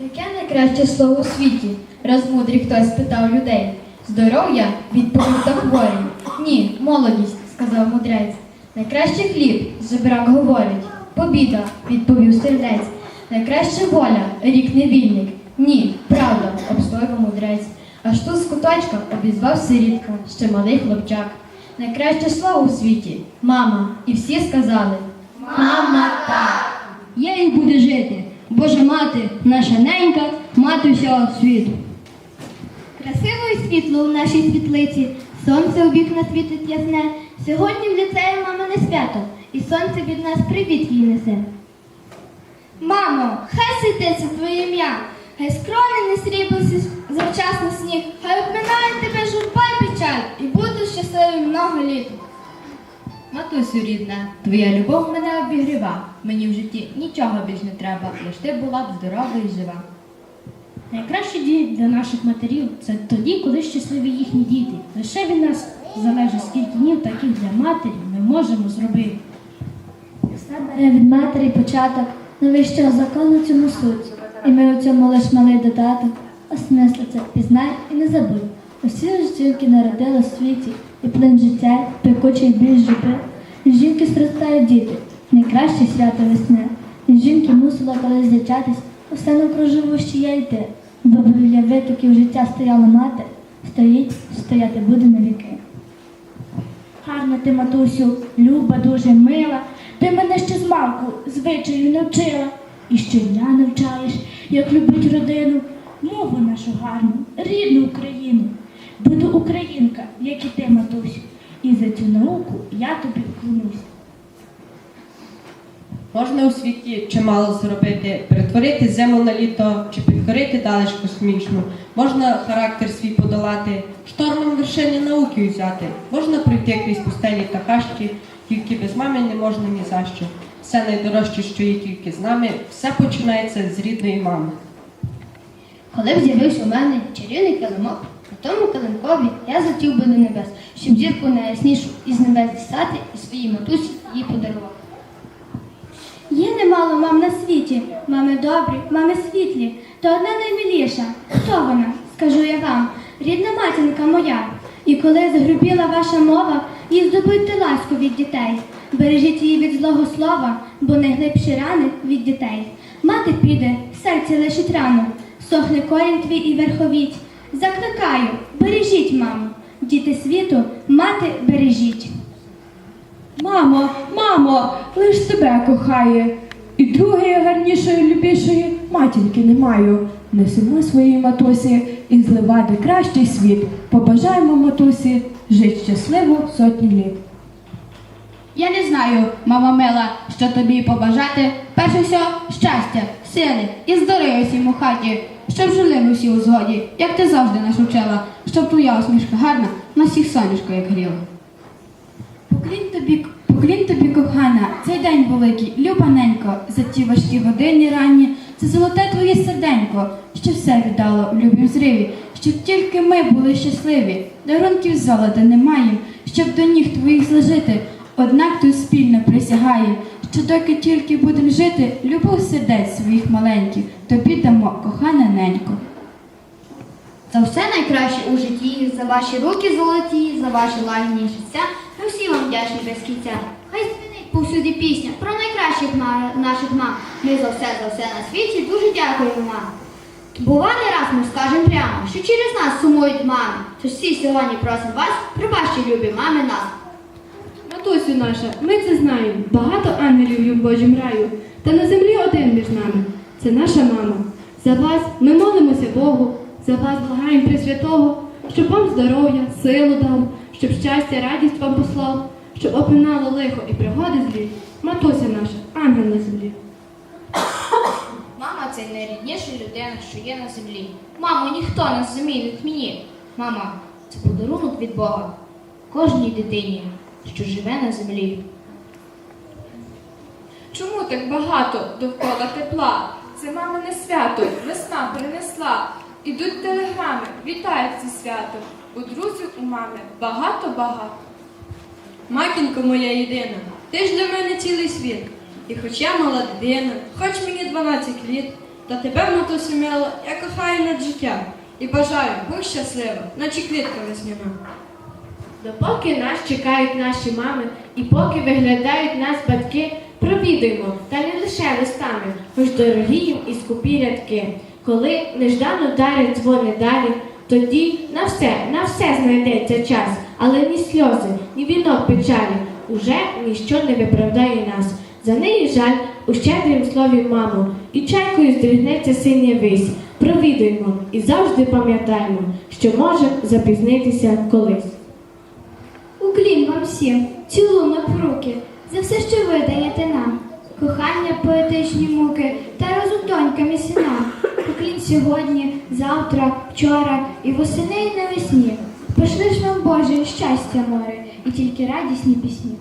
Яке найкраще слово у світі? Раз мудрий хтось спитав людей. Здоров'я відповів та хворий. Ні, молодість, сказав мудрець. Найкраще хліб, жебрак говорить. Побіда, відповів стрілець. Найкраще воля, рік невільник. Ні, правда, обстоював мудрець. Аж тут з куточка обізвав сирітка, ще малий хлопчак. Найкраще слово у світі мама. І всі сказали Мама так. І буде жити. Божа мати, наша ненька, мати всього світу. Красиво і світло у нашій світлиці, сонце у вікна світить ясне. Сьогодні в ліцеї мамине свято, і сонце від нас привіт їй несе. Мамо, хай світиться твоє ім'я, хай скрони не срібився завчасно сніг, хай обминає тебе журба й печаль, і будеш щасливим много літ. Матусю рідна, твоя любов мене обігріва. Мені в житті нічого більш не треба, лиш ти була б здорова і жива. Найкращі дії для наших матерів це тоді, коли щасливі їхні діти. Лише від нас залежить, скільки днів таких для матері ми можемо зробити. Все бере від матері початок, найвищого закону цьому суть. І ми у цьому лиш малий додаток. Осмисли це пізнай і не забудь. Усі ж жінки народили в світі, і плин життя, пекучий біль жопи. І жінки зростають діти, найкраще свято весни. Жінки мусила колись зачатись, усе навкруживущі я йти. Бо біля витоків життя стояла мати, стоїть, стояти буде на віки. Гарна ти, матусю, люба, дуже мила. Ти мене ще з малку звичаю навчила. І щодня навчаєш, як любить родину, мову нашу гарну, рідну Україну. Буду українка, як і ти, матусю. І за цю науку я тобі вклонюсь. Можна у світі чимало зробити, перетворити зиму на літо чи підкорити далечку смішну. Можна характер свій подолати, штормом вершини науки взяти. Можна пройти крізь пустелі та хащі, тільки без мами не можна ні за що. Все найдорожче, що є тільки з нами, все починається з рідної мами. Коли б з'явився у мене чарівний килимок, тому килимкові я злетів би до небес, щоб зірку найяснішу із небес дістати і своїй матусі їй подарувати. Є немало мам на світі, мами добрі, мами світлі, та одна наймиліша. Хто вона? Скажу я вам, рідна матінка моя. І коли загрубіла ваша мова, їй здобудьте ласку від дітей. Бережіть її від злого слова, бо найглибші рани від дітей. Мати піде, в серці лишить рану, сохне корінь твій і верховіть. Закликаю, бережіть, мамо, діти світу, мати бережіть. Мамо, мамо, лиш тебе кохає. І другої гарнішої, любішої матінки не маю. Несемо своїй матусі і зливати кращий світ. Побажаємо матусі жить щасливо сотні літ. Я не знаю, мама мила, що тобі побажати. Перше все щастя, сили і здоров'я всім у хаті, щоб жили ми всі у згоді, як ти завжди нас учила, щоб твоя усмішка гарна на всіх сонечко як гріла. Поклінь тобі, поклінь тобі, кохана, цей день великий, любаненько, за ті важкі години ранні, це золоте твоє серденько, що все віддало в любім зриві, щоб тільки ми були щасливі, дарунків золота не маєм, щоб до ніг твоїх зложити, однак тут спільно присягає, що доки тільки будем жити, любов сердець своїх маленьких, тобі дамо, кохана ненько. За все найкраще у житті, за ваші руки золоті, за ваші лагідні життя. Ми всі вам вдячні без кінця. Хай звінить повсюди пісня про найкращих наших мам. Ми за все, за все на світі дуже дякуємо вам. Бува раз ми скажемо прямо, що через нас сумують мами. Тож всі сьогодні просимо вас, пробачте, любі мами нас. Матусю наша, ми це знаємо. Багато ангелів в Божім раю. Та на землі один між нами. Це наша мама. За вас ми молимося Богу, за вас благаємо Пресвятого, щоб вам здоров'я, силу дав, щоб щастя, радість вам послав, щоб опинало лихо і пригоди злі. Матуся наша, ангел на землі. Мама це найрідніша людина, що є на землі. Мамо, ніхто не замінить мені. Мама, це подарунок від Бога. Кожній дитині, що живе на землі. Чому так багато довкола тепла? Це мамине свято, весна принесла. Ідуть телеграми, вітають це свято. У друзів у мами багато-багато. Матінко моя єдина, ти ж для мене цілий світ. І хоч я мала дитина, хоч мені 12 літ, Та тебе, матусю мила, я кохаю над життя. І бажаю, будь щаслива, наче квітка весняна. Допоки нас чекають наші мами і поки виглядають нас батьки, провідуємо, та не лише листами, хоч дорогі їм і скупі рядки. Коли неждано дарять дзвони далі, тоді на все, на все знайдеться час, але ні сльози, ні вінок печалі, уже ніщо не виправдає нас. За неї жаль у щедрім слові мамо, і чайкою здригнеться синя вись. Провідуємо і завжди пам'ятаємо, що може запізнитися колись. Уклін вам всім, цілунок в руки, за все, що ви даєте нам. Кохання, поетичні муки та розум доньками синам. Уклін сьогодні, завтра, вчора і восени і навесні. Пошли ж вам Боже щастя море і тільки радісні пісні.